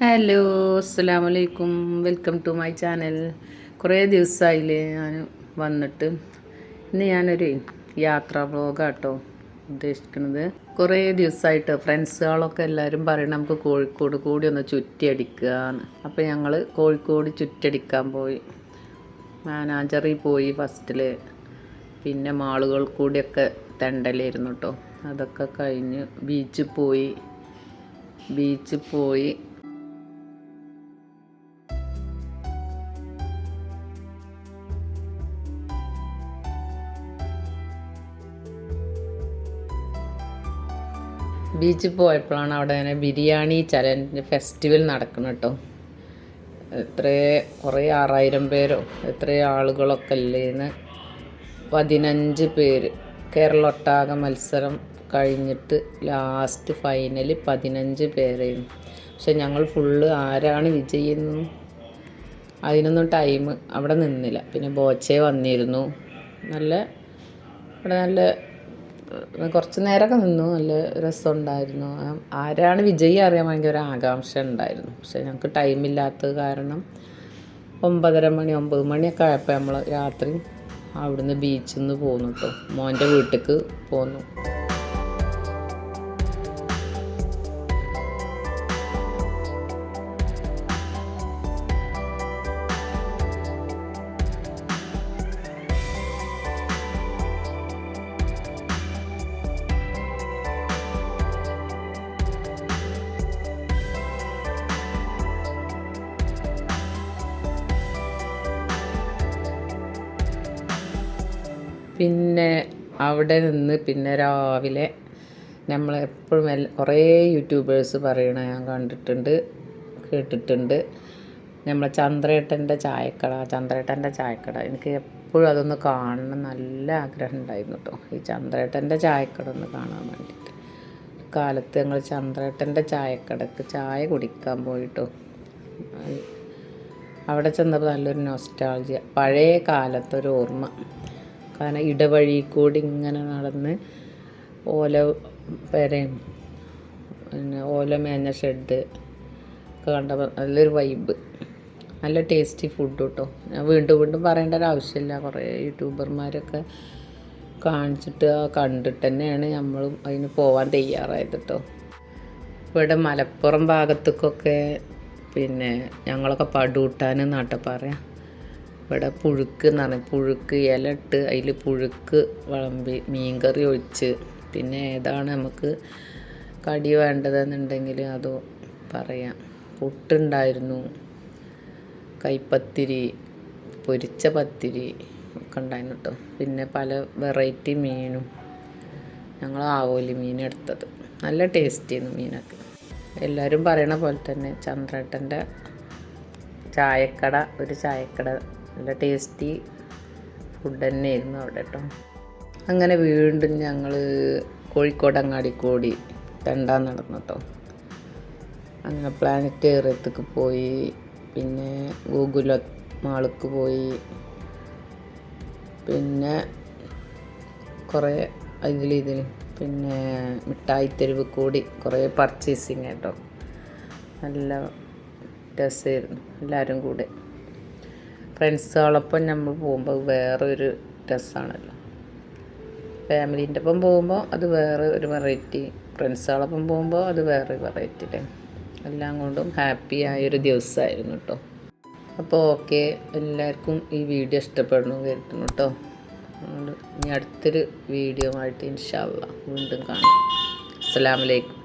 Hello അസ്സാം വലൈക്കും welcome to my channel. കുറേ ദിവസമായില്ലേ ഞാൻ വന്നിട്ട്. ഇന്ന് ഞാനൊരു യാത്രാ വ്ളോഗാട്ടോ ഉദ്ദേശിക്കുന്നത്. കുറേ ദിവസമായിട്ട് ഫ്രണ്ട്സുകളൊക്കെ എല്ലാവരും പറയണം നമുക്ക് കോഴിക്കോട് കൂടി ഒന്ന് ചുറ്റിയടിക്കുകയെന്ന് അപ്പോൾ ഞങ്ങൾ കോഴിക്കോട് ചുറ്റടിക്കാൻ പോയി. മാനാഞ്ചറി പോയി ഫസ്റ്റിൽ പിന്നെ മാളുകൾ കൂടിയൊക്കെ തെണ്ടലായിരുന്നു കേട്ടോ അതൊക്കെ കഴിഞ്ഞ് ബീച്ചിൽ പോയി. ബീച്ചിൽ പോയി ബീച്ചിൽ പോയപ്പോഴാണ് അവിടെ തന്നെ ബിരിയാണി ചലഞ്ച് ഫെസ്റ്റിവൽ നടക്കണം കേട്ടോ. എത്ര കുറേ ആറായിരം പേരോ എത്ര ആളുകളൊക്കെ അല്ലേന്ന് പതിനഞ്ച് പേര്. കേരളൊട്ടാകെ മത്സരം കഴിഞ്ഞിട്ട് ലാസ്റ്റ് ഫൈനൽ പതിനഞ്ച് പേരെയും. പക്ഷെ ഞങ്ങൾ ഫുള്ള് ആരാണ് വിജയിയെന്നും? അതിനൊന്നും ടൈം അവിടെ നിന്നില്ല. പിന്നെ ബോച്ചേ വന്നിരുന്നു. നല്ല അവിടെ നല്ല കുറച്ച് നേരമൊക്കെ നിന്നു. നല്ല രസമുണ്ടായിരുന്നു. ആരാണ് വിജയി അറിയാൻ ഭയങ്കര ഒരു ആകാംക്ഷ ഉണ്ടായിരുന്നു. പക്ഷെ ഞങ്ങൾക്ക് ടൈമില്ലാത്തത് കാരണം ഒമ്പതര മണി ഒമ്പത് മണിയൊക്കെ ആയപ്പോൾ നമ്മൾ രാത്രി അവിടുന്ന് ബീച്ചിൽ നിന്ന് പോന്നു കേട്ടോ മോന്റെ വീട്ടിലേക്ക് പോന്നു. പിന്നെ അവിടെ നിന്ന് പിന്നെ രാവിലെ നമ്മൾ എപ്പോഴും എല്ലാ കുറേ യൂട്യൂബേഴ്സ് പറയണ ഞാൻ കണ്ടിട്ടുണ്ട് കേട്ടിട്ടുണ്ട്. നമ്മളെ ചന്ദ്രേട്ടന്റെ ചായക്കട ചന്ദ്രേട്ടന്റെ ചായക്കട. എനിക്ക് എപ്പോഴും അതൊന്ന് കാണണം നല്ല ആഗ്രഹം ഉണ്ടായിരുന്നു കേട്ടോ. ഈ ചന്ദ്രേട്ടന്റെ ചായക്കട ഒന്ന് കാണാൻ വേണ്ടിയിട്ട്. കാലത്ത് ഞങ്ങൾ ചന്ദ്രേട്ടന്റെ ചായക്കടക്ക് ചായ കുടിക്കാൻ പോയിട്ടോ. അവിടെ ചെന്നപ്പോൾ നല്ലൊരു നൊസ്റ്റാൾജിയ പഴയ കാലത്തൊരു ഓർമ്മ. കാരണം ഇടവഴി കൂടി ഇങ്ങനെ നടന്ന് ഓല പെരയും പിന്നെ ഓല മേഞ്ഞ ഷെഡ് ഒക്കെ കണ്ടപ്പോൾ നല്ലൊരു വൈബ് നല്ല ടേസ്റ്റി ഫുഡ് കേട്ടോ ഞാൻ വീണ്ടും വീണ്ടും പറയേണ്ട ഒരു ആവശ്യമില്ല. കുറേ യൂട്യൂബർമാരൊക്കെ കാണിച്ചിട്ട് കണ്ടിട്ട് തന്നെയാണ് നമ്മളും അതിന് പോവാൻ തയ്യാറായത് കേട്ടോ ഇവിടെ മലപ്പുറം ഭാഗത്തേക്കൊക്കെ പിന്നെ ഞങ്ങളൊക്കെ പടൂട്ടാൻ നാട്ടപ്പാറയാണ് പറയാം ഇവിടെ പുഴുക്ക് എന്ന് പറഞ്ഞാൽ പുഴുക്ക് ഇല ഇട്ട് അതിൽ പുഴുക്ക് വിളമ്പി മീൻകറി ഒഴിച്ച്. പിന്നെ ഏതാണ് നമുക്ക് കടി വേണ്ടതെന്നുണ്ടെങ്കിൽ അതോ പറയാം. പുട്ടുണ്ടായിരുന്നു കൈപ്പത്തിരി പൊരിച്ച പത്തിരി ഒക്കെ ഉണ്ടായിരുന്നു കേട്ടോ. പിന്നെ പല വെറൈറ്റി മീനും. ഞങ്ങൾ ആവോലി മീൻ എടുത്തത്. നല്ല ചെയ്യുന്നു മീനൊക്കെ. എല്ലാവരും പറയണ പോലെ തന്നെ ചന്ദ്രേട്ടന്റെ ചായക്കട ഒരു ചായക്കട നല്ല ടേസ്റ്റി ഫുഡ് തന്നെയായിരുന്നു അവിടെ കേട്ടോ അങ്ങനെ വീണ്ടും ഞങ്ങൾ കോഴിക്കോട് അങ്ങാടി കൂടി തെണ്ടാൻ നടന്നു കേട്ടോ അങ്ങനെ പ്ലാനറ്റേറിയത്തേക്ക് പോയി പിന്നെ ഗൂഗുല മാൾക്ക് പോയി പിന്നെ കുറേ അതിൽ ഇതിൽ പിന്നെ മിഠായി തെരുവ് കൂടി കുറേ പർച്ചേസിങ് കേട്ടോ നല്ല രസമായിരുന്നു എല്ലാവരും കൂടെ. ഫ്രണ്ട്സുകളൊപ്പം നമ്മൾ പോകുമ്പോൾ വേറൊരു രസമാണല്ലോ ഫാമിലീന്റെ ഒപ്പം പോകുമ്പോൾ അത് വേറെ ഒരു വെറൈറ്റി ഫ്രണ്ട്സുകളൊപ്പം പോകുമ്പോൾ അത് വേറെ വെറൈറ്റി അല്ലേ എല്ലാം കൊണ്ടും ഹാപ്പി ആയൊരു ദിവസമായിരുന്നു കേട്ടോ അപ്പോൾ ഓക്കെ എല്ലാവർക്കും ഈ വീഡിയോ ഇഷ്ടപ്പെടണമെന്ന് കരുതുന്നു കേട്ടോ ഇനി അടുത്തൊരു വീഡിയോ ആയിട്ട് ഇൻഷാല്ല വീണ്ടും കാണാം. അസ്സലാമലൈക്കും